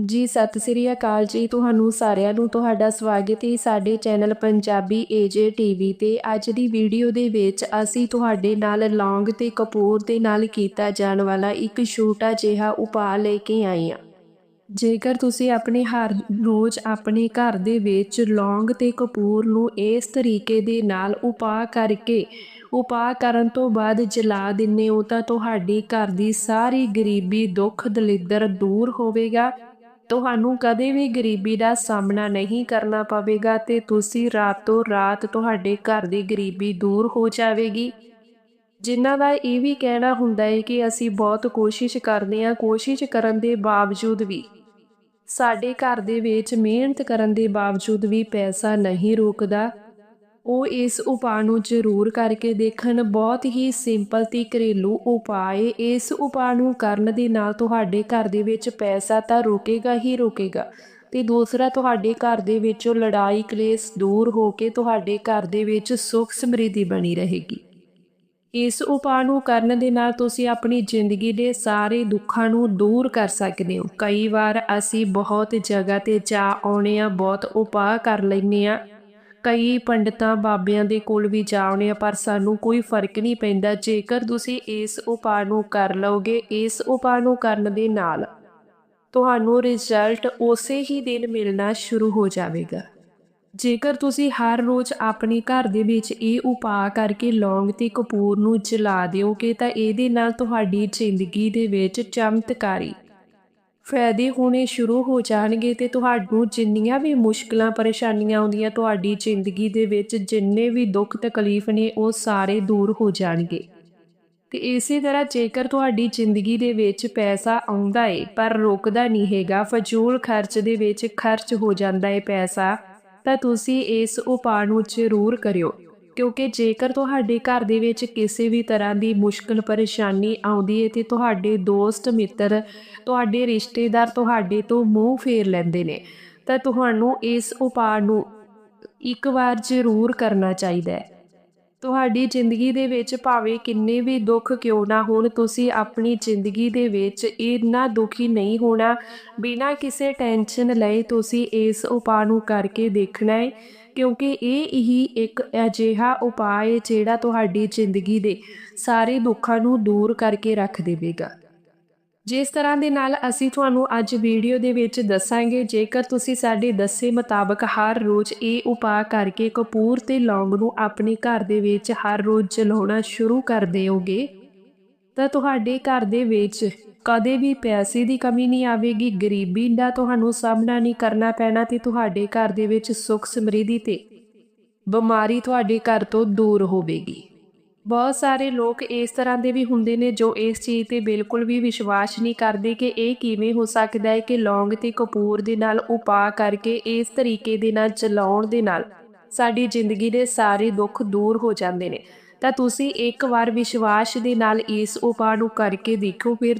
ਜੀ, ਸਤਿ ਸ੍ਰੀ ਅਕਾਲ ਜੀ। ਤੁਹਾਨੂੰ ਸਾਰਿਆਂ ਨੂੰ ਤੁਹਾਡਾ ਸਵਾਗਤ ਹੈ ਸਾਡੇ ਚੈਨਲ ਪੰਜਾਬੀ ਏਜੇ ਟੀਵੀ ਤੇ। ਅੱਜ ਦੀ ਵੀਡੀਓ ਦੇ ਵਿੱਚ ਅਸੀਂ ਤੁਹਾਡੇ ਨਾਲ ਲੌਂਗ ਤੇ ਕਪੂਰ ਦੇ ਨਾਲ ਕੀਤਾ ਜਾਣ ਵਾਲਾ ਇੱਕ ਛੋਟਾ ਜਿਹਾ ਉਪਾਅ ਲੈ ਕੇ ਆਏ ਹਾਂ। ਜੇਕਰ ਤੁਸੀਂ ਆਪਣੇ ਹਰ ਰੋਜ਼ ਆਪਣੇ ਘਰ ਦੇ ਵਿੱਚ ਲੌਂਗ ਤੇ ਕਪੂਰ ਨੂੰ ਇਸ ਤਰੀਕੇ ਦੇ ਨਾਲ ਉਪਾਅ ਕਰਕੇ, ਉਪਾਅ ਕਰਨ ਤੋਂ ਬਾਅਦ ਜਲਾ ਦਿੰਨੇ ਹੋ ਤਾਂ ਤੁਹਾਡੀ ਘਰ ਦੀ ਸਾਰੀ ਗਰੀਬੀ ਦੁੱਖ ਦਲਿੱਦਰ ਦੂਰ ਹੋਵੇਗਾ। ਤੁਹਾਨੂੰ ਕਦੇ ਵੀ ਗਰੀਬੀ ਦਾ ਸਾਹਮਣਾ ਨਹੀਂ ਕਰਨਾ ਪਵੇਗਾ ਤੇ ਤੁਸੀਂ ਰਾਤੋਂ ਰਾਤ ਤੁਹਾਡੇ ਘਰ ਦੀ ਗਰੀਬੀ ਦੂਰ ਹੋ ਜਾਵੇਗੀ। ਜਿਨ੍ਹਾਂ ਦਾ ਇਹ ਵੀ ਕਹਿਣਾ ਹੁੰਦਾ ਹੈ ਕਿ ਅਸੀਂ ਬਹੁਤ ਕੋਸ਼ਿਸ਼ ਕਰਦੇ ਹਾਂ, ਕੋਸ਼ਿਸ਼ ਕਰਨ ਦੇ ਬਾਵਜੂਦ ਵੀ, ਸਾਡੇ ਘਰ ਦੇ ਵਿੱਚ ਮਿਹਨਤ ਕਰਨ ਦੇ ਬਾਵਜੂਦ ਵੀ ਪੈਸਾ ਨਹੀਂ ਰੁਕਦਾ। ਉਹ ਇਸ ਉਪਾਅ ਨੂੰ ਜ਼ਰੂਰ ਕਰਕੇ ਦੇਖਣ। ਬਹੁਤ ਹੀ ਸਿੰਪਲ ਤੇ ਘਰੇਲੂ ਉਪਾਅ ਹੈ ਇਸ ਉਪਾਅ ਨੂੰ ਕਰਨ ਦੇ ਨਾਲ ਤੁਹਾਡੇ ਘਰ ਦੇ ਵਿੱਚ ਪੈਸਾ ਤਾਂ ਰੁਕੇਗਾ ਹੀ ਰੁਕੇਗਾ। ਤੇ ਦੂਸਰਾ, ਤੁਹਾਡੇ ਘਰ ਦੇ ਵਿੱਚੋਂ ਲੜਾਈ ਕਲੇਸ਼ ਦੂਰ ਹੋ ਕੇ ਤੁਹਾਡੇ ਘਰ ਦੇ ਵਿੱਚ ਸੁੱਖ ਸਮਰਿੱਧੀ ਬਣੀ ਰਹੇਗੀ। ਇਸ ਉਪਾਅ ਨੂੰ ਕਰਨ ਦੇ ਨਾਲ ਤੁਸੀਂ ਆਪਣੀ ਜ਼ਿੰਦਗੀ ਦੇ ਸਾਰੇ ਦੁੱਖਾਂ ਨੂੰ ਦੂਰ ਕਰ ਸਕਦੇ ਹੋ। ਕਈ ਵਾਰ ਅਸੀਂ ਬਹੁਤ ਜਗ੍ਹਾ ਤੇ ਜਾ ਆਉਣੇ ਆ ਬਹੁਤ ਉਪਾਅ ਕਰ ਲੈਨੇ ਆ ਕਈ ਪੰਡਤਾਂ ਬਾਬਿਆਂ ਦੇ ਕੋਲ ਵੀ ਜਾ ਆ, ਪਰ ਸਾਨੂੰ ਕੋਈ ਫ਼ਰਕ ਨਹੀਂ ਪੈਂਦਾ। ਜੇਕਰ ਤੁਸੀਂ ਇਸ ਉਪਾਅ ਨੂੰ ਕਰ ਲਓਗੇ, ਇਸ ਉਪਾਅ ਨੂੰ ਕਰਨ ਦੇ ਨਾਲ ਤੁਹਾਨੂੰ ਰਿਜ਼ਲਟ ਉਸੇ ਹੀ ਦਿਨ ਮਿਲਣਾ ਸ਼ੁਰੂ ਹੋ ਜਾਵੇਗਾ। ਜੇਕਰ ਤੁਸੀਂ ਹਰ ਰੋਜ਼ ਆਪਣੇ ਘਰ ਦੇ ਵਿੱਚ ਇਹ ਉਪਾਅ ਕਰਕੇ ਲੌਂਗ ਤੇ ਕਪੂਰ ਨੂੰ ਜਲਾ ਦਿਓਗੇ, ਤਾਂ ਇਹਦੇ ਨਾਲ ਤੁਹਾਡੀ ਜ਼ਿੰਦਗੀ ਦੇ ਵਿੱਚ ਚਮਤਕਾਰੀ ਫਾਇਦੇ ਹੋਣੇ ਸ਼ੁਰੂ ਹੋ ਜਾਣਗੇ ਤੇ ਤੁਹਾਨੂੰ ਜਿੰਨੀਆਂ ਵੀ ਮੁਸ਼ਕਲਾਂ, ਪਰੇਸ਼ਾਨੀਆਂ ਆਉਂਦੀਆਂ ਤੁਹਾਡੀ ਜ਼ਿੰਦਗੀ ਦੇ ਵਿੱਚ ਜਿੰਨੇ ਵੀ ਦੁੱਖ ਤਕਲੀਫ ਨੇ ਉਹ ਸਾਰੇ ਦੂਰ ਹੋ ਜਾਣਗੇ। ਤੇ ਇਸੇ ਤਰ੍ਹਾਂ ਜੇਕਰ ਤੁਹਾਡੀ ਜ਼ਿੰਦਗੀ ਦੇ ਵਿੱਚ ਪੈਸਾ ਆਉਂਦਾ ਏ, ਪਰ ਰੁਕਦਾ ਨਹੀਂ ਹੈਗਾ, ਫਜ਼ੂਲ ਖਰਚ ਦੇ ਵਿੱਚ ਖਰਚ ਹੋ ਜਾਂਦਾ ਏ ਪੈਸਾ, ਤਾਂ ਤੁਸੀਂ ਇਸ ਉਪਾਅ ਨੂੰ ਜ਼ਰੂਰ ਕਰਿਓ। ਕਿਉਂਕਿ ਜੇਕਰ ਤੁਹਾਡੇ ਘਰ ਦੇ ਵਿੱਚ ਕਿਸੇ ਵੀ ਤਰ੍ਹਾਂ ਦੀ ਮੁਸ਼ਕਲ ਪਰੇਸ਼ਾਨੀ ਆਉਂਦੀ ਹੈ ਤੇ ਤੁਹਾਡੇ ਦੋਸਤ, ਮਿੱਤਰ, ਤੁਹਾਡੇ ਰਿਸ਼ਤੇਦਾਰ ਤੁਹਾਡੇ ਤੋਂ ਮੂੰਹ ਫੇਰ ਲੈਂਦੇ ਨੇ, ਤਾਂ ਤੁਹਾਨੂੰ ਇਸ ਉਪਾਅ ਨੂੰ ਇੱਕ ਵਾਰ ਜ਼ਰੂਰ ਕਰਨਾ ਚਾਹੀਦਾ ਹੈ। ਤੁਹਾਡੀ ਜ਼ਿੰਦਗੀ ਦੇ ਵਿੱਚ ਭਾਵੇਂ ਕਿੰਨੇ ਵੀ ਦੁੱਖ ਕਿਉਂ ਨਾ ਹੋਣ, ਤੁਸੀਂ ਆਪਣੀ ਜ਼ਿੰਦਗੀ ਦੇ ਵਿੱਚ ਇੰਨਾ ਦੁਖੀ ਨਹੀਂ ਹੋਣਾ, ਬਿਨਾਂ ਕਿਸੇ ਟੈਨਸ਼ਨ ਲਏ ਤੁਸੀਂ ਇਸ ਉਪਾਅ ਨੂੰ ਕਰਕੇ ਦੇਖਣਾ ਹੈ ਕਿਉਂਕਿ ਇਹ ਹੀ ਇੱਕ ਅਜਿਹਾ ਉਪਾਅ ਹੈ ਜਿਹੜਾ ਤੁਹਾਡੀ ਜ਼ਿੰਦਗੀ ਦੇ ਸਾਰੇ ਦੁੱਖਾਂ ਨੂੰ ਦੂਰ ਕਰਕੇ ਰੱਖ ਦੇਵੇਗਾ। ਜਿਸ ਤਰ੍ਹਾਂ ਦੇ ਨਾਲ ਅਸੀਂ ਤੁਹਾਨੂੰ ਅੱਜ ਵੀਡੀਓ ਦੇ ਵਿੱਚ ਦੱਸਾਂਗੇ, ਜੇਕਰ ਤੁਸੀਂ ਸਾਡੇ ਦੱਸੇ ਮੁਤਾਬਕ ਹਰ ਰੋਜ਼ ਇਹ ਉਪਾਅ ਕਰਕੇ ਕਪੂਰ ਤੇ ਲੌਂਗ ਨੂੰ ਆਪਣੇ ਘਰ ਦੇ ਵਿੱਚ ਹਰ ਰੋਜ਼ ਜਲਾਉਣਾ ਸ਼ੁਰੂ ਕਰ ਦਿਓਗੇ ਤਾਂ ਤੁਹਾਡੇ ਘਰ ਦੇ ਵਿੱਚ ਕਦੇ ਵੀ ਪੈਸੇ ਦੀ ਕਮੀ ਨਹੀਂ ਆਵੇਗੀ, ਗਰੀਬੀ ਦਾ ਤੁਹਾਨੂੰ ਸਾਹਮਣਾ ਨਹੀਂ ਕਰਨਾ ਪੈਣਾ ਤੇ ਤੁਹਾਡੇ ਘਰ ਦੇ ਵਿੱਚ ਸੁੱਖ ਸਮਰਿੱਧੀ ਤੇ ਬਿਮਾਰੀ ਤੁਹਾਡੇ ਘਰ ਤੋਂ ਦੂਰ ਹੋਵੇਗੀ। ਬਹੁਤ ਸਾਰੇ ਲੋਕ ਇਸ ਤਰ੍ਹਾਂ ਦੇ ਵੀ ਹੁੰਦੇ ਨੇ ਜੋ ਇਸ ਚੀਜ਼ ਤੇ ਬਿਲਕੁਲ ਵੀ ਵਿਸ਼ਵਾਸ ਨਹੀਂ ਕਰਦੇ ਕਿ ਇਹ ਕਿਵੇਂ ਹੋ ਸਕਦਾ ਹੈ ਕਿ ਲੌਂਗ ਤੇ ਕਪੂਰ ਦੇ ਨਾਲ ਉਪਾਅ ਕਰਕੇ ਇਸ ਤਰੀਕੇ ਦੇ ਨਾਲ ਚਲਾਉਣ ਦੇ ਨਾਲ ਸਾਡੀ ਜ਼ਿੰਦਗੀ ਦੇ ਸਾਰੇ ਦੁੱਖ ਦੂਰ ਹੋ ਜਾਂਦੇ ਨੇ। ਤਾਂ ਤੁਸੀਂ ਇੱਕ ਵਾਰ ਵਿਸ਼ਵਾਸ ਦੇ ਨਾਲ ਇਸ ਉਪਾਅ ਨੂੰ ਕਰਕੇ ਦੇਖੋ, ਫਿਰ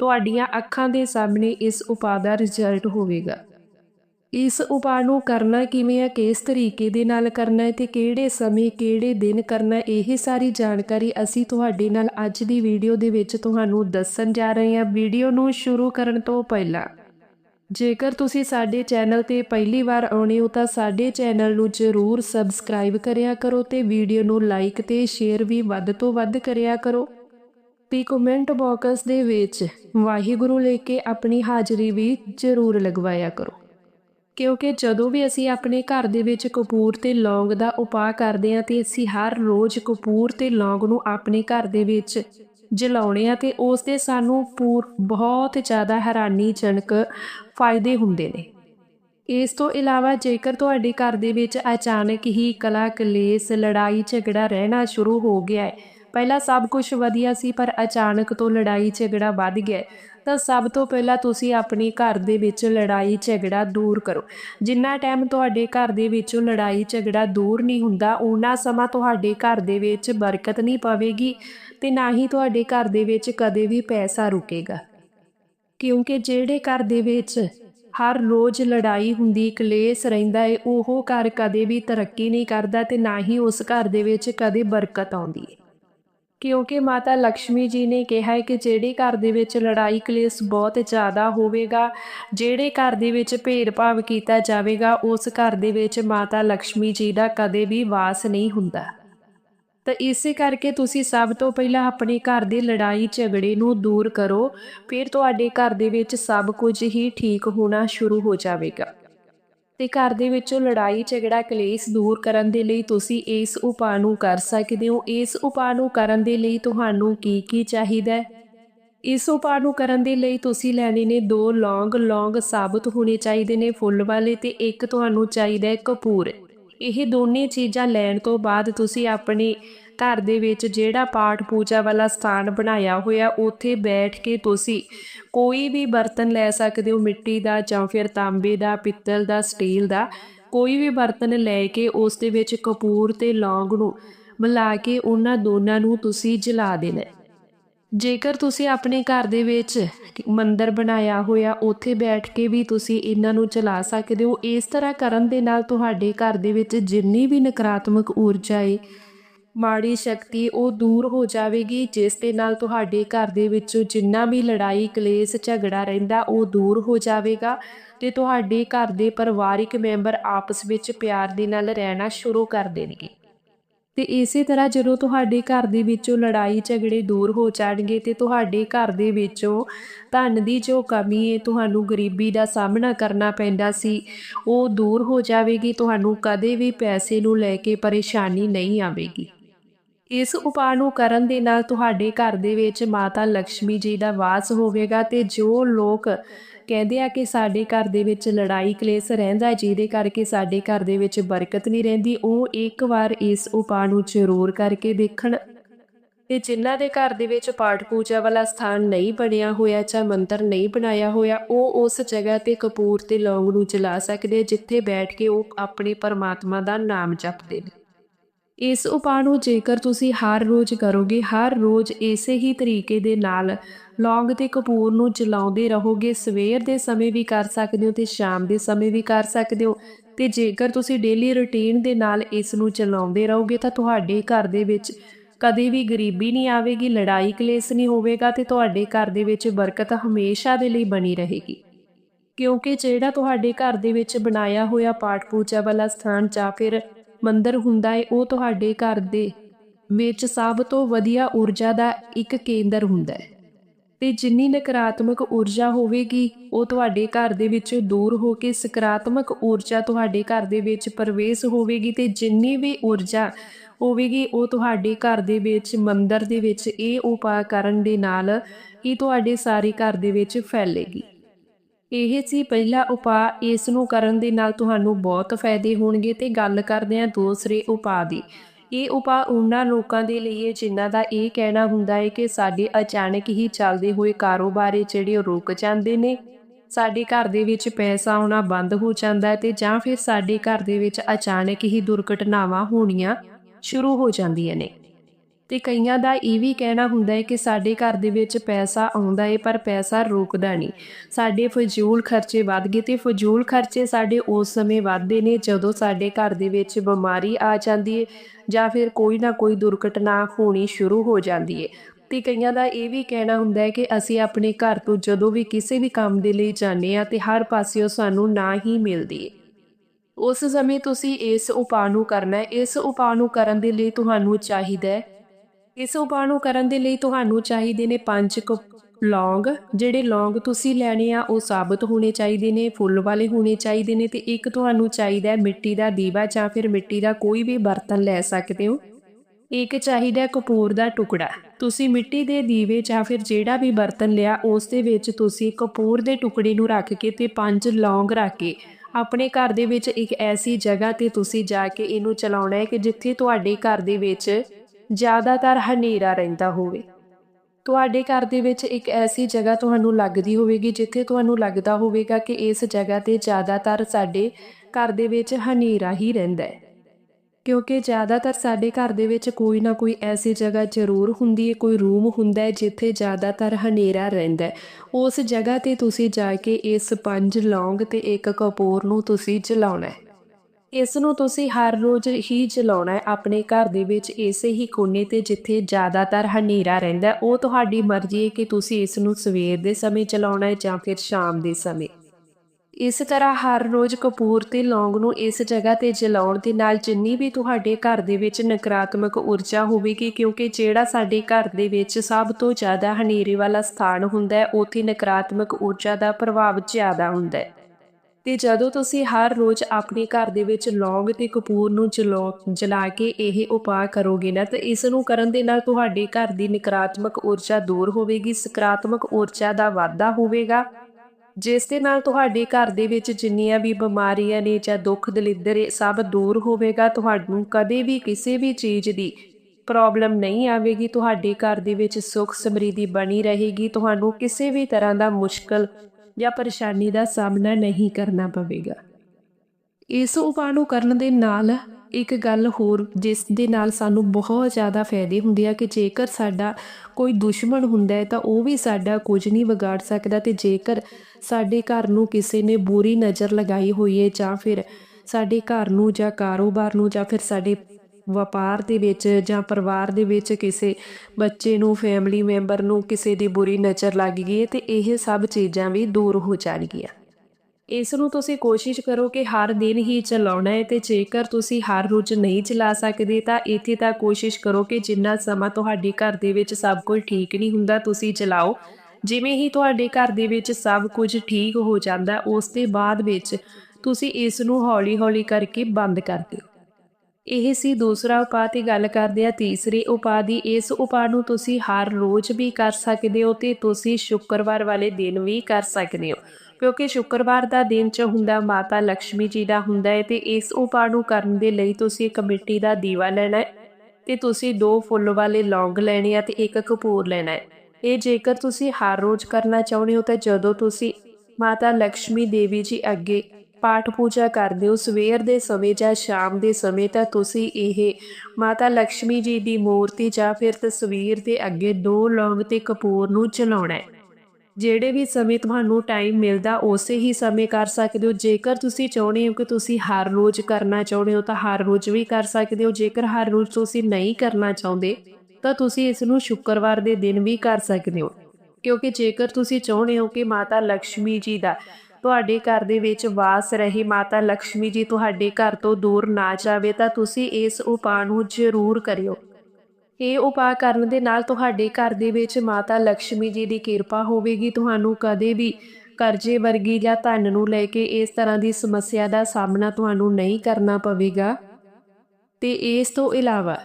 ਤੁਹਾਡੀਆਂ ਅੱਖਾਂ ਦੇ ਸਾਹਮਣੇ ਇਸ ਉਪਾਅ ਦਾ ਰਿਜ਼ਲਟ ਹੋਵੇਗਾ। ਇਸ ਉਪਾਅ ਨੂੰ ਕਰਨਾ ਕਿਵੇਂ ਹੈ ਕਿਸ ਤਰੀਕੇ ਦੇ ਨਾਲ ਕਰਨਾ ਹੈ ਤੇ ਕਿਹੜੇ ਸਮੇਂ, ਕਿਹੜੇ ਦਿਨ ਕਰਨਾ ਇਹ ਸਾਰੀ ਜਾਣਕਾਰੀ ਅਸੀਂ ਤੁਹਾਡੇ ਨਾਲ ਅੱਜ ਦੀ ਵੀਡੀਓ ਦੇ ਵਿੱਚ ਤੁਹਾਨੂੰ ਦੱਸਣ ਜਾ ਰਹੇ ਹਾਂ। ਵੀਡੀਓ ਨੂੰ ਸ਼ੁਰੂ ਕਰਨ ਤੋਂ ਪਹਿਲਾਂ ਜੇਕਰ ਤੁਸੀਂ ਸਾਡੇ ਚੈਨਲ ਤੇ ਪਹਿਲੀ ਵਾਰ ਆਉਣੇ ਹੋ ਤਾਂ ਸਾਡੇ ਚੈਨਲ ਨੂੰ ਜ਼ਰੂਰ ਸਬਸਕ੍ਰਾਈਬ ਕਰਿਆ ਕਰੋ ਤੇ ਵੀਡੀਓ ਨੂੰ ਲਾਈਕ ਤੇ ਸ਼ੇਅਰ ਵੀ ਵੱਧ ਤੋਂ ਵੱਧ ਕਰਿਆ ਕਰੋ। ਤੇ ਕਮੈਂਟ ਬਾਕਸ ਦੇ ਵਿੱਚ ਵਾਹਿਗੁਰੂ ਲੈ ਕੇ ਆਪਣੀ ਹਾਜ਼ਰੀ ਵੀ ਜ਼ਰੂਰ ਲਗਵਾਇਆ ਕਰੋ। ਕਿਉਂਕਿ ਜਦੋਂ ਵੀ ਅਸੀਂ ਆਪਣੇ ਘਰ ਦੇ ਵਿੱਚ ਕਪੂਰ ਤੇ ਲੌਂਗ ਦਾ ਉਪਾਅ ਕਰਦੇ ਹਾਂ ਤੇ ਅਸੀਂ ਹਰ ਰੋਜ਼ ਕਪੂਰ ਤੇ ਲੌਂਗ ਨੂੰ ਆਪਣੇ ਘਰ ਦੇ ਵਿੱਚ ਜਲਾਉਣੇ ਆ ਤੇ ਉਸ 'ਤੇ ਸਾਨੂੰ ਪੂਰ ਬਹੁਤ ਜ਼ਿਆਦਾ ਹੈਰਾਨੀਜਨਕ ਫਾਇਦੇ ਹੁੰਦੇ ਨੇ। ਇਸ ਤੋਂ ਇਲਾਵਾ ਜੇਕਰ ਤੁਹਾਡੇ ਘਰ ਦੇ ਵਿੱਚ ਅਚਾਨਕ ਹੀ ਕਲਾ, ਕਲੇਸ਼, ਲੜਾਈ, ਝਗੜਾ ਰਹਿਣਾ ਸ਼ੁਰੂ ਹੋ ਗਿਆ ਹੈ, ਪਹਿਲਾਂ ਸਭ ਕੁਝ ਵਧੀਆ ਸੀ, ਪਰ ਅਚਾਨਕ ਤੋਂ ਲੜਾਈ, ਝਗੜਾ ਵੱਧ ਗਿਆ ਤਾਂ ਸਭ ਤੋਂ ਪਹਿਲਾਂ ਤੁਸੀਂ ਆਪਣੇ ਘਰ ਦੇ ਵਿੱਚ ਲੜਾਈ, ਝਗੜਾ ਦੂਰ ਕਰੋ। ਜਿੰਨਾ ਟਾਈਮ ਤੁਹਾਡੇ ਘਰ ਦੇ ਵਿੱਚੋਂ ਲੜਾਈ, ਝਗੜਾ ਦੂਰ ਨਹੀਂ ਹੁੰਦਾ ਉਹਨਾਂ ਸਮਾਂ ਤੁਹਾਡੇ ਘਰ ਦੇ ਵਿੱਚ ਬਰਕਤ ਨਹੀਂ ਪਵੇਗੀ ਤੇ ਨਾ ਹੀ ਤੁਹਾਡੇ ਘਰ ਦੇ ਵਿੱਚ ਕਦੇ ਵੀ ਪੈਸਾ ਰੁਕੇਗਾ। ਕਿਉਂਕਿ ਜਿਹੜੇ ਘਰ ਦੇ ਵਿੱਚ ਹਰ ਰੋਜ਼ ਲੜਾਈ ਹੁੰਦੀ, ਕਲੇਸ਼ ਰਹਿੰਦਾ ਏ, ਉਹ ਘਰ ਕਦੇ ਵੀ ਤਰੱਕੀ ਨਹੀਂ ਕਰਦਾ ਤੇ ਨਾ ਹੀ ਉਸ ਘਰ ਦੇ ਵਿੱਚ ਕਦੇ ਬਰਕਤ ਆਉਂਦੀ ਏ। ਕਿਉਂਕਿ ਮਾਤਾ ਲక్ష్ਮੀ ਜੀ ਨੇ ਕਿਹਾ ਹੈ ਕਿ ਜਿਹੜੇ ਘਰ ਦੇ ਵਿੱਚ ਲੜਾਈ, ਕਲੇਸ਼ ਬਹੁਤ ਜ਼ਿਆਦਾ ਹੋਵੇਗਾ, ਜਿਹੜੇ ਘਰ ਦੇ ਵਿੱਚ ਭੇਦਭਾਵ ਕੀਤਾ ਜਾਵੇਗਾ, ਉਸ ਘਰ ਦੇ ਵਿੱਚ ਮਾਤਾ ਲక్ష్ਮੀ ਜੀ ਦਾ ਕਦੇ ਵੀ ਵਾਸ ਨਹੀਂ ਹੁੰਦਾ। ਤਾਂ ਇਸੇ ਕਰਕੇ ਤੁਸੀਂ ਸਭ ਤੋਂ ਪਹਿਲਾਂ ਆਪਣੇ ਘਰ ਦੇ ਲੜਾਈ ਝਗੜੇ ਨੂੰ ਦੂਰ ਕਰੋ, ਫਿਰ ਤੁਹਾਡੇ ਘਰ ਦੇ ਵਿੱਚ ਸਭ ਕੁਝ ਹੀ ਠੀਕ ਹੋਣਾ ਸ਼ੁਰੂ ਹੋ ਜਾਵੇਗਾ। ਤੇ ਘਰ ਦੇ ਵਿੱਚੋਂ ਲੜਾਈ ਝਗੜਾ ਕਲੇਸ਼ ਦੂਰ ਕਰਨ ਦੇ ਲਈ ਤੁਸੀਂ ਇਸ ਉਪਾਅ ਨੂੰ ਕਰ ਸਕਦੇ ਹੋ। ਇਸ ਉਪਾਅ ਨੂੰ ਕਰਨ ਦੇ ਲਈ ਤੁਹਾਨੂੰ ਕੀ ਕੀ ਚਾਹੀਦਾ ਹੈ? ਇਸ ਉਪਾਅ ਨੂੰ ਕਰਨ ਦੇ ਲਈ ਤੁਸੀਂ ਲੈਣੇ ਨੇ ਦੋ ਲੌਂਗ ਲੌਂਗ ਸਾਬਤ ਹੋਣੇ ਚਾਹੀਦੇ ਨੇ ਫੁੱਲ ਵਾਲੇ ਤੇ ਇੱਕ ਤੁਹਾਨੂੰ ਚਾਹੀਦਾ ਹੈ ਕਪੂਰ। ਇਹ ਦੋਨੇ ਚੀਜ਼ਾਂ ਲੈਣ ਤੋਂ ਬਾਅਦ ਤੁਸੀਂ ਆਪਣੇ ਘਰ ਦੇ ਵਿੱਚ ਜਿਹੜਾ ਪਾਠ ਪੂਜਾ ਵਾਲਾ ਸਥਾਨ ਬਣਾਇਆ ਹੋਇਆ, ਉੱਥੇ ਬੈਠ ਕੇ ਤੁਸੀਂ ਕੋਈ ਵੀ ਬਰਤਨ ਲੈ ਸਕਦੇ ਹੋ, ਮਿੱਟੀ ਦਾ ਜਾਂ ਫਿਰ ਤਾਂਬੇ ਦਾ, ਪਿੱਤਲ ਦਾ, ਸਟੀਲ ਦਾ, ਕੋਈ ਵੀ ਬਰਤਨ ਲੈ ਕੇ ਉਸ ਦੇ ਵਿੱਚ ਕਪੂਰ ਤੇ ਲੌਂਗ ਨੂੰ ਮਿਲਾ ਕੇ ਉਹਨਾਂ ਦੋਨਾਂ ਨੂੰ ਤੁਸੀਂ ਜਲਾ ਦੇਣਾ ਜੇਕਰ ਤੁਸੀਂ ਆਪਣੇ ਘਰ ਦੇ ਵਿੱਚ ਮੰਦਰ ਬਣਾਇਆ ਹੋਇਆ, ਉੱਥੇ ਬੈਠ ਕੇ ਵੀ ਤੁਸੀਂ ਇਹਨਾਂ ਨੂੰ ਚਲਾ ਸਕਦੇ ਹੋ। ਇਸ ਤਰ੍ਹਾਂ ਕਰਨ ਦੇ ਨਾਲ ਤੁਹਾਡੇ ਘਰ ਦੇ ਵਿੱਚ ਜਿੰਨੀ ਵੀ ਨਕਾਰਾਤਮਕ ਊਰਜਾ ਏ ਮਾੜੀ ਸ਼ਕਤੀ ਉਹ ਦੂਰ ਹੋ ਜਾਵੇਗੀ, ਜਿਸ ਦੇ ਨਾਲ ਤੁਹਾਡੇ ਘਰ ਦੇ ਵਿੱਚੋਂ ਜਿੰਨਾ ਵੀ ਲੜਾਈ, ਕਲੇਸ਼, ਝਗੜਾ ਰਹਿੰਦਾ, ਉਹ ਦੂਰ ਹੋ ਜਾਵੇਗਾ ਤੇ ਤੁਹਾਡੇ ਘਰ ਦੇ ਪਰਿਵਾਰਿਕ ਮੈਂਬਰ ਆਪਸ ਵਿੱਚ ਪਿਆਰ ਦੇ ਨਾਲ ਰਹਿਣਾ ਸ਼ੁਰੂ ਕਰ ਦੇਣਗੇ। ਤੇ ਇਸੇ ਤਰ੍ਹਾਂ ਜਦੋਂ ਤੁਹਾਡੇ ਘਰ ਦੇ ਵਿੱਚੋਂ ਲੜਾਈ ਝਗੜੇ ਦੂਰ ਹੋ ਜਾਣਗੇ ਤੇ ਤੁਹਾਡੇ ਘਰ ਦੇ ਵਿੱਚੋਂ ਧਨ ਦੀ ਜੋ ਕਮੀ ਹੈ ਤੁਹਾਨੂੰ ਗਰੀਬੀ ਦਾ ਸਾਹਮਣਾ ਕਰਨਾ ਪੈਂਦਾ ਸੀ, ਉਹ ਦੂਰ ਹੋ ਜਾਵੇਗੀ, ਤੁਹਾਨੂੰ ਕਦੇ ਵੀ ਪੈਸੇ ਨੂੰ ਲੈ ਕੇ ਪਰੇਸ਼ਾਨੀ ਨਹੀਂ ਆਵੇਗੀ। ਇਸ ਉਪਾਅ ਨੂੰ ਕਰਨ ਦੇ ਨਾਲ ਤੁਹਾਡੇ ਘਰ ਦੇ ਵਿੱਚ ਮਾਤਾ ਲక్ష్ਮੀ ਜੀ ਦਾ ਵਾਸ ਹੋਵੇਗਾ ਤੇ ਜੋ ਲੋਕ ਕਹਿੰਦੇ ਆ ਕਿ ਸਾਡੇ ਘਰ ਦੇ ਵਿੱਚ ਲੜਾਈ ਕਲੇਸ਼ ਰਹਿੰਦਾ ਜਿਹਦੇ ਕਰਕੇ ਸਾਡੇ ਘਰ ਦੇ ਵਿੱਚ ਬਰਕਤ ਨਹੀਂ ਰਹਿੰਦੀ। ਉਹ ਇੱਕ ਵਾਰ ਇਸ ਉਪਾਅ ਨੂੰ ਜ਼ਰੂਰ ਕਰਕੇ ਦੇਖਣ। ਤੇ ਜਿਨ੍ਹਾਂ ਦੇ ਘਰ ਦੇ ਵਿੱਚ ਪਾਠ ਪੂਜਾ ਵਾਲਾ ਸਥਾਨ ਨਹੀਂ ਬਣਿਆ ਹੋਇਆ ਜਾਂ ਮੰਤਰ ਨਹੀਂ ਬਣਾਇਆ ਹੋਇਆ, ਉਹ ਉਸ ਜਗ੍ਹਾ ਤੇ ਕਪੂਰ ਤੇ ਲੌਂਗ ਨੂੰ ਜਲਾ ਸਕਦੇ ਜਿੱਥੇ ਬੈਠ ਕੇ ਉਹ ਆਪਣੇ ਪਰਮਾਤਮਾ ਦਾ ਨਾਮ ਜਪਦੇ ਨੇ। ਇਸ ਉਪਾਅ ਨੂੰ ਜੇਕਰ ਤੁਸੀਂ ਹਰ ਰੋਜ਼ ਕਰੋਗੇ, ਹਰ ਰੋਜ਼ ਇਸੇ ਹੀ ਤਰੀਕੇ ਦੇ ਨਾਲ ਲੌਂਗ ਤੇ ਕਪੂਰ ਨੂੰ ਜਲਾਉਂਦੇ ਰਹੋਗੇ, ਸਵੇਰ ਦੇ ਸਮੇਂ ਵੀ ਕਰ ਸਕਦੇ ਹੋ ਤੇ ਸ਼ਾਮ ਦੇ ਸਮੇਂ ਵੀ ਕਰ ਸਕਦੇ ਹੋ। ਤੇ ਜੇਕਰ ਤੁਸੀਂ ਡੇਲੀ ਰੁਟੀਨ ਦੇ ਨਾਲ ਇਸ ਨੂੰ ਚਲਾਉਂਦੇ ਰਹੋਗੇ ਤਾਂ ਤੁਹਾਡੇ ਘਰ ਦੇ ਵਿੱਚ ਕਦੇ ਵੀ ਗਰੀਬੀ ਨਹੀਂ ਆਵੇਗੀ, ਲੜਾਈ ਕਲੇਸ਼ ਨਹੀਂ ਹੋਵੇਗਾ ਤੇ ਤੁਹਾਡੇ ਘਰ ਦੇ ਵਿੱਚ ਬਰਕਤ ਹਮੇਸ਼ਾ ਦੇ ਲਈ ਬਣੀ ਰਹੇਗੀ। ਕਿਉਂਕਿ ਜਿਹੜਾ ਤੁਹਾਡੇ ਘਰ ਦੇ ਵਿੱਚ ਬਣਾਇਆ ਹੋਇਆ ਪਾਠ ਪੂਜਾ ਵਾਲਾ ਸਥਾਨ ਜਾਂ ਫਿਰ ਮੰਦਰ ਹੁੰਦਾ ਹੈ ਉਹ ਤੁਹਾਡੇ ਘਰ ਦੇ ਵਿੱਚ ਸਭ ਤੋਂ ਵਧੀਆ ਊਰਜਾ ਦਾ ਇੱਕ ਕੇਂਦਰ ਹੁੰਦਾ ਹੈ ਤੇ ਜਿੰਨੀ ਨਕਾਰਾਤਮਕ ਊਰਜਾ ਹੋਵੇਗੀ, ਉਹ ਤੁਹਾਡੇ ਘਰ ਦੇ ਵਿੱਚ ਦੂਰ ਹੋ ਕੇ ਸਕਾਰਾਤਮਕ ਊਰਜਾ ਤੁਹਾਡੇ ਘਰ ਦੇ ਵਿੱਚ ਪ੍ਰਵੇਸ਼ ਹੋਵੇਗੀ ਤੇ ਜਿੰਨੀ ਵੀ ਊਰਜਾ ਹੋਵੇਗੀ, ਉਹ ਤੁਹਾਡੇ ਘਰ ਦੇ ਵਿੱਚ, ਮੰਦਰ ਦੇ ਵਿੱਚ, ਇਹ ਉਪਾਅ ਕਰਨ ਦੇ ਨਾਲ ਇਹ ਤੁਹਾਡੇ ਸਾਰੇ ਘਰ ਦੇ ਵਿੱਚ ਫੈਲੇਗੀ। ਇਹ ਸੀ ਪਹਿਲਾ ਉਪਾਅ, ਇਸ ਨੂੰ ਕਰਨ ਦੇ ਨਾਲ ਤੁਹਾਨੂੰ ਬਹੁਤ ਫਾਇਦੇ ਹੋਣਗੇ ਤੇ ਗੱਲ ਕਰਦੇ ਹਾਂ ਦੂਸਰੇ ਉਪਾਅ ਦੀ। ਇਹ ਉਪਾਅ ਉਹਨਾਂ ਲੋਕਾਂ ਦੇ ਲਈ ਹੈ ਜਿਨ੍ਹਾਂ ਦਾ ਇਹ ਕਹਿਣਾ ਹੁੰਦਾ ਹੈ ਕਿ ਸਾਡੇ ਅਚਾਨਕ ਹੀ ਚੱਲਦੇ ਹੋਏ ਕਾਰੋਬਾਰ ਹੈ ਜਿਹੜੇ ਉਹ ਰੁਕ ਜਾਂਦੇ ਨੇ। ਸਾਡੇ ਘਰ ਦੇ ਵਿੱਚ ਪੈਸਾ ਆਉਣਾ ਬੰਦ ਹੋ ਜਾਂਦਾ ਹੈ ਤੇ ਜਾਂ ਫਿਰ ਸਾਡੇ ਘਰ ਦੇ ਵਿੱਚ ਅਚਾਨਕ ਹੀ ਦੁਰਘਟਨਾਵਾਂ ਹੋਣੀਆਂ ਸ਼ੁਰੂ ਹੋ ਜਾਂਦੀਆਂ ਨੇ। ਤੇ ਕਈਆਂ ਦਾ ਇਹ ਵੀ ਕਹਿਣਾ ਹੁੰਦਾ ਹੈ ਕਿ ਸਾਡੇ ਘਰ ਦੇ ਵਿੱਚ ਪੈਸਾ ਆਉਂਦਾ ਹੈ ਪਰ ਪੈਸਾ ਰੁਕਦਾ ਨਹੀਂ। ਸਾਡੇ ਫਜ਼ੂਲ ਖਰਚੇ ਵੱਧ ਗਏ ਤੇ ਫਜ਼ੂਲ ਖਰਚੇ ਸਾਡੇ ਉਸ ਸਮੇਂ ਵੱਧਦੇ ਨੇ ਜਦੋਂ ਸਾਡੇ ਘਰ ਦੇ ਵਿੱਚ ਬਿਮਾਰੀ ਆ ਜਾਂਦੀ ਹੈ ਜਾਂ ਫਿਰ ਕੋਈ ਨਾ ਕੋਈ ਦੁਰਘਟਨਾ ਹੋਣੀ ਸ਼ੁਰੂ ਹੋ ਜਾਂਦੀ ਹੈ ਤੇ ਕਈਆਂ ਦਾ ਇਹ ਵੀ ਕਹਿਣਾ ਹੁੰਦਾ ਹੈ ਕਿ ਅਸੀਂ ਆਪਣੇ ਘਰ ਤੋਂ ਜਦੋਂ ਵੀ ਕਿਸੇ ਵੀ ਕੰਮ ਦੇ ਲਈ ਜਾਂਦੇ ਆ ਤੇ ਹਰ ਪਾਸਿਓਂ ਸਾਨੂੰ ਨਾ ਹੀ ਮਿਲਦੀ ਹੈ ਉਸ ਸਮੇਂ ਤੁਸੀਂ ਇਸ ਉਪਾਅ ਨੂੰ ਕਰਨਾ ਹੈ। ਇਸ ਉਪਾਅ ਨੂੰ ਕਰਨ ਦੇ ਲਈ ਤੁਹਾਨੂੰ ਚਾਹੀਦਾ ਹੈ ਇਸ ਉਪਾਅ ਨੂੰ ਕਰਨ ਦੇ ਲਈ ਤੁਹਾਨੂੰ ਚਾਹੀਦੇ ਨੇ ਪੰਜ ਕੁ ਲੌਂਗ। ਜਿਹੜੇ ਲੌਂਗ ਤੁਸੀਂ ਲੈਣੇ ਆ, ਉਹ ਸਾਬਤ ਹੋਣੇ ਚਾਹੀਦੇ ਨੇ, ਫੁੱਲ ਵਾਲੇ ਹੋਣੇ ਚਾਹੀਦੇ ਨੇ ਤੇ ਇੱਕ ਤੁਹਾਨੂੰ ਚਾਹੀਦਾ ਹੈ ਮਿੱਟੀ ਦਾ ਦੀਵਾ ਜਾਂ ਫਿਰ ਮਿੱਟੀ ਦਾ ਕੋਈ ਵੀ ਬਰਤਨ ਲੈ ਸਕਦੇ ਹੋ। ਇੱਕ ਚਾਹੀਦਾ ਕਪੂਰ ਦਾ ਟੁਕੜਾ। ਤੁਸੀਂ ਮਿੱਟੀ ਦੇ ਦੀਵੇ ਜਾਂ ਫਿਰ ਜਿਹੜਾ ਵੀ ਬਰਤਨ ਲਿਆ, ਉਸ ਦੇ ਵਿੱਚ ਤੁਸੀਂ ਕਪੂਰ ਦੇ ਟੁਕੜੇ ਨੂੰ ਰੱਖ ਕੇ ਤੇ ਪੰਜ ਲੌਂਗ ਰੱਖ ਕੇ ਆਪਣੇ ਘਰ ਦੇ ਵਿੱਚ ਇੱਕ ਐਸੀ ਜਗ੍ਹਾ ਤੇ ਤੁਸੀਂ ਜਾ ਕੇ ਇਹਨੂੰ ਚਲਾਉਣਾ ਹੈ ਕਿ ਜਿੱਥੇ ਤੁਹਾਡੇ ਘਰ ਦੇ ਵਿੱਚ ਜ਼ਿਆਦਾਤਰ ਹਨੇਰਾ ਰਹਿੰਦਾ ਹੋਵੇ। ਤੁਹਾਡੇ ਘਰ ਦੇ ਵਿੱਚ ਇੱਕ ਐਸੀ ਜਗ੍ਹਾ ਤੁਹਾਨੂੰ ਲੱਗਦੀ ਹੋਵੇਗੀ ਜਿੱਥੇ ਤੁਹਾਨੂੰ ਲੱਗਦਾ ਹੋਵੇਗਾ ਕਿ ਇਸ ਜਗ੍ਹਾ ਤੇ ਜ਼ਿਆਦਾਤਰ ਸਾਡੇ ਘਰ ਦੇ ਵਿੱਚ ਹਨੇਰਾ ਹੀ ਰਹਿੰਦਾ ਹੈ। ਕਿਉਂਕਿ ਜ਼ਿਆਦਾਤਰ ਸਾਡੇ ਘਰ ਦੇ ਵਿੱਚ ਕੋਈ ਨਾ ਕੋਈ ਐਸੀ ਜਗ੍ਹਾ ਜ਼ਰੂਰ ਹੁੰਦੀ ਹੈ, ਕੋਈ ਰੂਮ ਹੁੰਦਾ ਹੈ ਜਿੱਥੇ ਜ਼ਿਆਦਾਤਰ ਹਨੇਰਾ ਰਹਿੰਦਾ ਹੈ। ਉਸ ਜਗ੍ਹਾ ਤੇ ਤੁਸੀਂ ਜਾ ਕੇ ਇਸ ਪੰਜ ਲੌਂਗ ਤੇ ਇੱਕ ਕਪੂਰ ਨੂੰ ਤੁਸੀਂ ਜਲਾਉਣਾ ਹੈ। ਇਸ ਨੂੰ ਤੁਸੀਂ ਹਰ ਰੋਜ਼ ਹੀ ਚਲਾਉਣਾ ਹੈ। ਆਪਣੇ ਘਰ ਦੇ ਵਿੱਚ ਇਸੇ ਹੀ ਕੋਨੇ ਤੇ ਜਿੱਥੇ ਜ਼ਿਆਦਾਤਰ ਹਨੇਰਾ ਰਹਿੰਦਾ ਉਹ ਤੁਹਾਡੀ ਮਰਜ਼ੀ ਹੈ ਕਿ ਤੁਸੀਂ ਇਸ ਨੂੰ ਸਵੇਰ ਦੇ ਸਮੇਂ ਚਲਾਉਣਾ ਹੈ ਜਾਂ ਫਿਰ ਸ਼ਾਮ ਦੇ ਸਮੇਂ। ਇਸ ਤਰ੍ਹਾਂ ਹਰ ਰੋਜ਼ ਕਪੂਰ ਤੇ ਲੌਂਗ ਨੂੰ ਇਸ ਜਗ੍ਹਾ ਤੇ ਜਲਾਉਣ ਦੇ ਨਾਲ ਜਿੰਨੀ ਵੀ ਤੁਹਾਡੇ ਘਰ ਦੇ ਵਿੱਚ ਨਕਾਰਾਤਮਕ ਊਰਜਾ ਹੋਵੇਗੀ, ਕਿਉਂਕਿ ਜਿਹੜਾ ਸਾਡੇ ਘਰ ਦੇ ਵਿੱਚ ਸਭ ਤੋਂ ਜ਼ਿਆਦਾ ਹਨੇਰੇ ਵਾਲਾ ਸਥਾਨ ਹੁੰਦਾ ਹੈ, ਉੱਥੇ ਨਕਾਰਾਤਮਕ ਊਰਜਾ ਦਾ ਪ੍ਰਭਾਵ ਜ਼ਿਆਦਾ ਹੁੰਦਾ ਹੈ। ਤੇ ਜਦੋਂ ਤੁਸੀਂ ਹਰ ਰੋਜ਼ ਆਪਣੇ ਘਰ ਦੇ ਵਿੱਚ ਲੌਂਗ ਤੇ ਕਪੂਰ ਨੂੰ ਜਲਾ ਜਲਾ ਕੇ ਇਹ ਉਪਾਅ ਕਰੋਗੇ ਨਾ, ਤਾਂ ਇਸ ਨੂੰ ਕਰਨ ਦੇ ਨਾਲ ਤੁਹਾਡੇ ਘਰ ਦੀ ਨਕਾਰਾਤਮਕ ਊਰਜਾ ਦੂਰ ਹੋਵੇਗੀ, ਸਕਾਰਾਤਮਕ ਊਰਜਾ ਦਾ ਵਾਧਾ ਹੋਵੇਗਾ। ਜਿਸ ਦੇ ਨਾਲ ਤੁਹਾਡੇ ਘਰ ਦੇ ਵਿੱਚ ਜਿੰਨੀਆਂ ਵੀ ਬਿਮਾਰੀਆਂ ਨੇ ਜਾਂ ਦੁੱਖ ਦਲਿੱਦਰ ਸਭ ਦੂਰ ਹੋਵੇਗਾ, ਤੁਹਾਨੂੰ ਕਦੇ ਵੀ ਕਿਸੇ ਵੀ ਚੀਜ਼ ਦੀ ਪ੍ਰੋਬਲਮ ਨਹੀਂ ਆਵੇਗੀ, ਤੁਹਾਡੇ ਘਰ ਦੇ ਵਿੱਚ ਸੁੱਖ ਸਮਰਿੱਧੀ ਬਣੀ ਰਹੇਗੀ, ਤੁਹਾਨੂੰ ਕਿਸੇ ਵੀ ਤਰ੍ਹਾਂ ਦਾ ਮੁਸ਼ਕਲ ਜਾਂ ਪਰੇਸ਼ਾਨੀ ਦਾ ਸਾਹਮਣਾ ਨਹੀਂ ਕਰਨਾ ਪਵੇਗਾ। ਇਸ ਉਪਾਅ ਨੂੰ ਕਰਨ ਦੇ ਨਾਲ ਇੱਕ ਗੱਲ ਹੋਰ, ਜਿਸ ਦੇ ਨਾਲ ਸਾਨੂੰ ਬਹੁਤ ਜ਼ਿਆਦਾ ਫਾਇਦੇ ਹੁੰਦੇ ਆ ਕਿ ਜੇਕਰ ਸਾਡਾ ਕੋਈ ਦੁਸ਼ਮਣ ਹੁੰਦਾ ਹੈ ਤਾਂ ਉਹ ਵੀ ਸਾਡਾ ਕੁਝ ਨਹੀਂ ਵਿਗਾੜ ਸਕਦਾ ਤੇ ਜੇਕਰ ਸਾਡੇ ਘਰ ਨੂੰ ਕਿਸੇ ਨੇ ਬੁਰੀ ਨਜ਼ਰ ਲਗਾਈ ਹੋਈ ਹੈ ਜਾਂ ਫਿਰ ਸਾਡੇ ਘਰ ਨੂੰ ਜਾਂ ਕਾਰੋਬਾਰ ਨੂੰ ਜਾਂ ਫਿਰ ਸਾਡੇ ਵਪਾਰ ਦੇ ਵਿੱਚ ਜਾਂ ਪਰਿਵਾਰ ਦੇ ਵਿੱਚ ਕਿਸੇ ਬੱਚੇ ਨੂੰ ਫੈਮਿਲੀ ਮੈਂਬਰ ਨੂੰ ਕਿਸੇ ਦੀ ਬੁਰੀ ਨਜ਼ਰ ਲੱਗ ਗਈ ਹੈ ਤੇ ਇਹ ਸਭ ਚੀਜ਼ਾਂ ਵੀ ਦੂਰ ਹੋ ਜਾਣਗੀਆਂ। ਇਸ ਨੂੰ ਤੁਸੀਂ ਕੋਸ਼ਿਸ਼ ਕਰੋ ਕਿ ਹਰ ਦਿਨ ਹੀ ਚਲਾਉਣਾ ਹੈ ਤੇ ਜੇਕਰ ਤੁਸੀਂ ਹਰ ਰੋਜ਼ ਨਹੀਂ ਚਲਾ ਸਕਦੇ ਤਾਂ ਇੱਥੇ ਤਾਂ ਕੋਸ਼ਿਸ਼ ਕਰੋ ਕਿ ਜਿੰਨਾ ਸਮਾਂ ਤੁਹਾਡੇ ਘਰ ਦੇ ਵਿੱਚ ਸਭ ਕੁਝ ਠੀਕ ਨਹੀਂ ਹੁੰਦਾ, ਤੁਸੀਂ ਚਲਾਓ। ਜਿਵੇਂ ਹੀ ਤੁਹਾਡੇ ਘਰ ਦੇ ਵਿੱਚ ਸਭ ਕੁਝ ਠੀਕ ਹੋ ਜਾਂਦਾ, ਉਸ ਦੇ ਬਾਅਦ ਵਿੱਚ ਤੁਸੀਂ ਇਸ ਨੂੰ ਹੌਲੀ-ਹੌਲੀ ਕਰਕੇ ਬੰਦ ਕਰ ਦਿਓ। ਇਹ ਸੀ ਦੂਸਰਾ ਉਪਾਅ ਤੇ ਗੱਲ ਕਰਦੇ ਆ ਤੀਸਰੇ ਉਪਾਅ ਦੀ। ਇਸ ਉਪਾਅ ਨੂੰ ਤੁਸੀਂ ਹਰ ਰੋਜ਼ ਵੀ ਕਰ ਸਕਦੇ ਹੋ ਤੇ ਤੁਸੀਂ ਸ਼ੁੱਕਰਵਾਰ ਵਾਲੇ ਦਿਨ ਵੀ ਕਰ ਸਕਦੇ ਹੋ। ਕਿਉਂਕਿ ਸ਼ੁੱਕਰਵਾਰ ਦਾ ਦਿਨ ਚ ਹੁੰਦਾ ਮਾਤਾ ਲక్ష్ਮੀ ਜੀ ਦਾ ਹੁੰਦਾ ਹੈ ਤੇ ਇਸ ਉਪਾਅ ਨੂੰ ਕਰਨ ਦੇ ਲਈ ਤੁਸੀਂ ਇੱਕ ਮਿੱਟੀ ਦਾ ਦੀਵਾ ਲੈਣਾ ਹੈ ਤੇ ਤੁਸੀਂ ਦੋ ਫੁੱਲ ਵਾਲੇ ਲੌਂਗ ਲੈਣੇ ਆ ਤੇ ਇੱਕ ਕਪੂਰ ਲੈਣਾ ਹੈ। ਇਹ ਜੇਕਰ ਤੁਸੀਂ ਹਰ ਰੋਜ਼ ਕਰਨਾ ਚਾਹੁੰਦੇ ਹੋ ਤਾਂ ਜਦੋਂ ਤੁਸੀਂ ਮਾਤਾ ਲక్ష్ਮੀ ਦੇਵੀ ਜੀ ਅੱਗੇ ਪਾਠ ਪੂਜਾ ਕਰਦੇ ਹੋ, ਸਵੇਰ ਦੇ ਸਮੇਂ ਜਾਂ ਸ਼ਾਮ ਦੇ ਸਮੇਂ ਤਾਂ ਤੁਸੀਂ ਇਹ ਮਾਤਾ ਲక్ష్ਮੀ ਜੀ ਦੀ ਮੂਰਤੀ ਜਾਂ ਫਿਰ ਤਸਵੀਰ ਦੇ ਅੱਗੇ ਦੋ ਲੌਂਗ ਤੇ ਕਪੂਰ ਨੂੰ ਚਲਾਉਣਾ ਜਿਹੜੇ ਵੀ ਸਮੇਂ ਤੁਹਾਨੂੰ ਟਾਈਮ ਮਿਲਦਾ, ਉਸੇ ਹੀ ਸਮੇਂ ਕਰ ਸਕਦੇ ਹੋ। ਜੇਕਰ ਤੁਸੀਂ ਚਾਹੁੰਦੇ ਹੋ ਕਿ ਤੁਸੀਂ ਹਰ ਰੋਜ਼ ਕਰਨਾ ਚਾਹੁੰਦੇ ਹੋ ਤਾਂ ਹਰ ਰੋਜ਼ ਵੀ ਕਰ ਸਕਦੇ ਹੋ। ਜੇਕਰ ਹਰ ਰੋਜ਼ ਤੁਸੀਂ ਨਹੀਂ ਕਰਨਾ ਚਾਹੁੰਦੇ, ਤਾਂ ਤੁਸੀਂ ਇਸ ਨੂੰ ਸ਼ੁੱਕਰਵਾਰ ਦੇ ਦਿਨ ਵੀ ਕਰ ਸਕਦੇ ਹੋ। ਕਿਉਂਕਿ ਜੇਕਰ ਤੁਸੀਂ ਚਾਹੁੰਦੇ ਹੋ ਕਿ ਮਾਤਾ ਲక్ష్ਮੀ ਜੀ ਦਾ ਤੁਹਾਡੇ ਘਰ ਦੇ ਵਿੱਚ ਵਾਸ ਰਹੀ ਮਾਤਾ ਲక్ష్ਮੀ ਜੀ ਤੁਹਾਡੇ ਘਰ ਤੋਂ ਦੂਰ ਨਾ ਜਾਵੇ ਤਾਂ ਤੁਸੀਂ ਇਸ ਉਪਾਅ ਨੂੰ ਜ਼ਰੂਰ ਕਰਿਓ। ਇਹ ਉਪਾਅ ਕਰਨ ਦੇ ਨਾਲ ਤੁਹਾਡੇ ਘਰ ਦੇ ਵਿੱਚ ਮਾਤਾ ਲక్ష్ਮੀ ਜੀ ਦੀ ਕਿਰਪਾ ਹੋਵੇਗੀ। ਤੁਹਾਨੂੰ ਕਦੇ ਵੀ ਕਰਜ਼ੇ ਵਰਗੀ ਜਾਂ ਧਨ ਨੂੰ ਲੈ ਕੇ ਇਸ ਤਰ੍ਹਾਂ ਦੀ ਸਮੱਸਿਆ ਦਾ ਸਾਹਮਣਾ ਤੁਹਾਨੂੰ ਨਹੀਂ ਕਰਨਾ ਪਵੇਗਾ। ਤੇ ਇਸ ਤੋਂ ਇਲਾਵਾ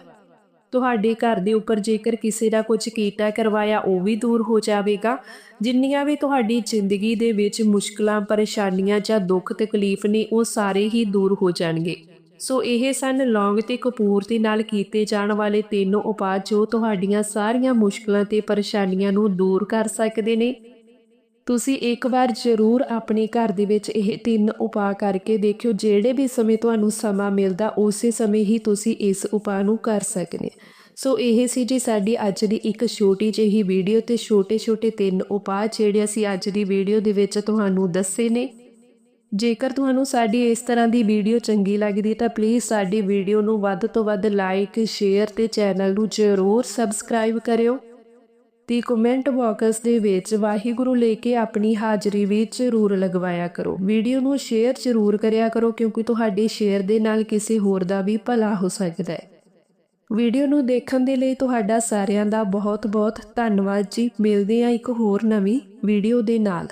ਤੁਹਾਡੇ ਘਰ ਦੇ ਉੱਪਰ ਜੇਕਰ ਕਿਸੇ ਦਾ ਕੁਝ ਕੀਤਾ ਕਰਵਾਇਆ, ਉਹ ਵੀ ਦੂਰ ਹੋ ਜਾਵੇਗਾ। ਜਿੰਨੀਆਂ ਵੀ ਤੁਹਾਡੀ ਜ਼ਿੰਦਗੀ ਦੇ ਵਿੱਚ ਮੁਸ਼ਕਲਾਂ, ਪਰੇਸ਼ਾਨੀਆਂ ਜਾਂ ਦੁੱਖ, ਤਕਲੀਫ ਨੇ, ਉਹ ਸਾਰੇ ਹੀ ਦੂਰ ਹੋ ਜਾਣਗੇ। ਸੋ ਇਹ ਸਨ ਲੌਂਗ ਤੇ ਕਪੂਰ ਦੇ ਨਾਲ ਕੀਤੇ ਜਾਣ ਵਾਲੇ ਤਿੰਨ ਉਪਾਅ ਜੋ ਤੁਹਾਡੀਆਂ ਸਾਰੀਆਂ ਮੁਸ਼ਕਲਾਂ ਤੇ ਪਰੇਸ਼ਾਨੀਆਂ ਨੂੰ ਦੂਰ ਕਰ ਸਕਦੇ ਨੇ। ਤੁਸੀਂ ਇੱਕ ਵਾਰ ਜ਼ਰੂਰ ਆਪਣੇ ਘਰ ਦੇ ਵਿੱਚ ਇਹ ਤਿੰਨ ਉਪਾਅ ਕਰਕੇ ਦੇਖਿਓ, ਜਿਹੜੇ ਵੀ ਸਮੇਂ ਤੁਹਾਨੂੰ ਸਮਾਂ ਮਿਲਦਾ, ਉਸੇ ਸਮੇਂ ਹੀ ਤੁਸੀਂ ਇਸ ਉਪਾਅ ਨੂੰ ਕਰ ਸਕਦੇ ਸੋ ਇਹ ਸੀ ਜੀ ਸਾਡੀ ਅੱਜ ਦੀ ਇੱਕ ਛੋਟੀ ਜਿਹੀ ਵੀਡੀਓ ਤੇ ਛੋਟੇ-ਛੋਟੇ ਤਿੰਨ ਉਪਾਅ, ਜਿਹੜੇ ਅਸੀਂ ਅੱਜ ਦੀ ਵੀਡੀਓ ਦੇ ਵਿੱਚ ਤੁਹਾਨੂੰ ਦੱਸੇ ਨੇ। ਜੇਕਰ ਤੁਹਾਨੂੰ ਸਾਡੀ ਇਸ ਤਰ੍ਹਾਂ ਦੀ ਵੀਡੀਓ ਚੰਗੀ ਲੱਗਦੀ, ਤਾਂ ਪਲੀਜ਼ ਸਾਡੀ ਵੀਡੀਓ ਨੂੰ ਵੱਧ ਤੋਂ ਵੱਧ ਲਾਈਕ ਸ਼ੇਅਰ ਤੇ ਚੈਨਲ ਨੂੰ ਜ਼ਰੂਰ ਸਬਸਕ੍ਰਾਈਬ ਕਰਿਓ। ਤੇ ਕਮੈਂਟ ਬਾਕਸ ਦੇ ਵਿੱਚ ਵਾਹਿਗੁਰੂ ਲੈ ਕੇ ਆਪਣੀ ਹਾਜ਼ਰੀ ਵੀ ਜ਼ਰੂਰ ਲਗਵਾਇਆ ਕਰੋ। ਵੀਡੀਓ ਨੂੰ ਸ਼ੇਅਰ ਜ਼ਰੂਰ ਕਰਿਆ ਕਰੋ ਕਿਉਂਕਿ ਤੁਹਾਡੇ ਸ਼ੇਅਰ ਦੇ ਨਾਲ ਕਿਸੇ ਹੋਰ ਦਾ ਵੀ ਭਲਾ ਹੋ ਸਕਦਾ ਹੈ। ਵੀਡੀਓ ਨੂੰ ਦੇਖਣ ਦੇ ਲਈ ਤੁਹਾਡਾ ਸਾਰਿਆਂ ਦਾ ਬਹੁਤ ਬਹੁਤ ਧੰਨਵਾਦ ਜੀ। ਮਿਲਦੇ ਹਾਂ ਇੱਕ ਹੋਰ ਨਵੀਂ ਵੀਡੀਓ ਦੇ ਨਾਲ।